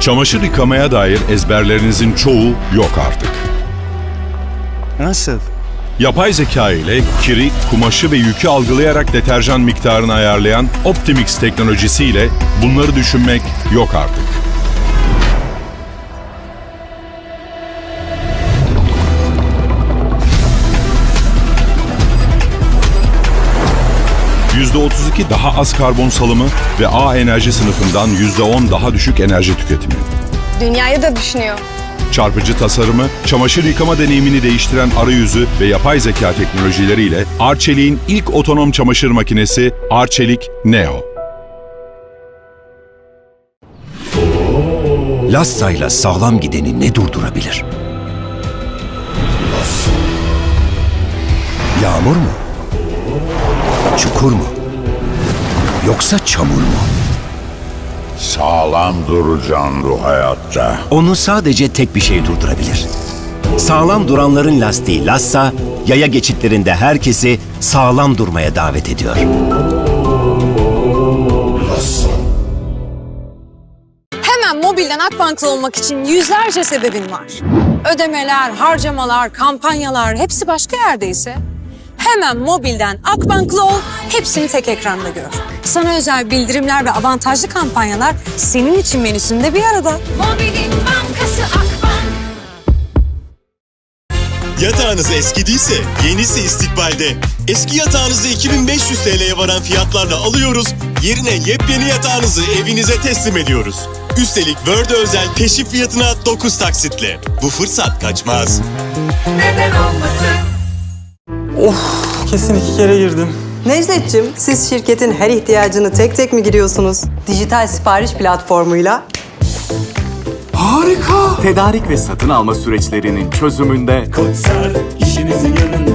Çamaşır yıkamaya dair ezberlerinizin çoğu yok artık. Nasıl? Yapay zeka ile kiri, kumaşı ve yükü algılayarak deterjan miktarını ayarlayan Optimix teknolojisiyle bunları düşünmek yok artık. %32 daha az karbon salımı ve A enerji sınıfından %10 daha düşük enerji tüketimi. Dünyayı da düşünüyor. Çarpıcı tasarımı, çamaşır yıkama deneyimini değiştiren arayüzü ve yapay zeka teknolojileriyle Arçelik'in ilk otonom çamaşır makinesi Arçelik Neo. Lassa'yla sağlam gideni ne durdurabilir? Yağmur mu? Çukur mu? Yoksa çamur mu? Sağlam duracaksın bu hayatta. Onu sadece tek bir şey durdurabilir. Sağlam duranların lastiği Lassa, yaya geçitlerinde herkesi sağlam durmaya davet ediyor. Hemen mobilden Akbank'lı olmak için yüzlerce sebebin var. Ödemeler, harcamalar, kampanyalar hepsi başka yerdeyse hemen mobilden Akbank'lı ol, hepsini tek ekranda gör. Sana özel bildirimler ve avantajlı kampanyalar senin için menüsünde bir arada. Mobilin bankası Akbank. Yatağınız eskidiyse yenisi istikbalde. Eski yatağınızı 2500 TL'ye varan fiyatlarla alıyoruz. Yerine yepyeni yatağınızı evinize teslim ediyoruz. Üstelik Word'e özel peşin fiyatına 9 taksitle. Bu fırsat kaçmaz. Neden olmasın? Kesin iki kere girdim. Necdet'cim, siz şirketin her ihtiyacını tek tek mi giriyorsunuz? Dijital sipariş platformuyla. Harika. Tedarik ve satın alma süreçlerinin çözümünde Kodsar işinizin yanında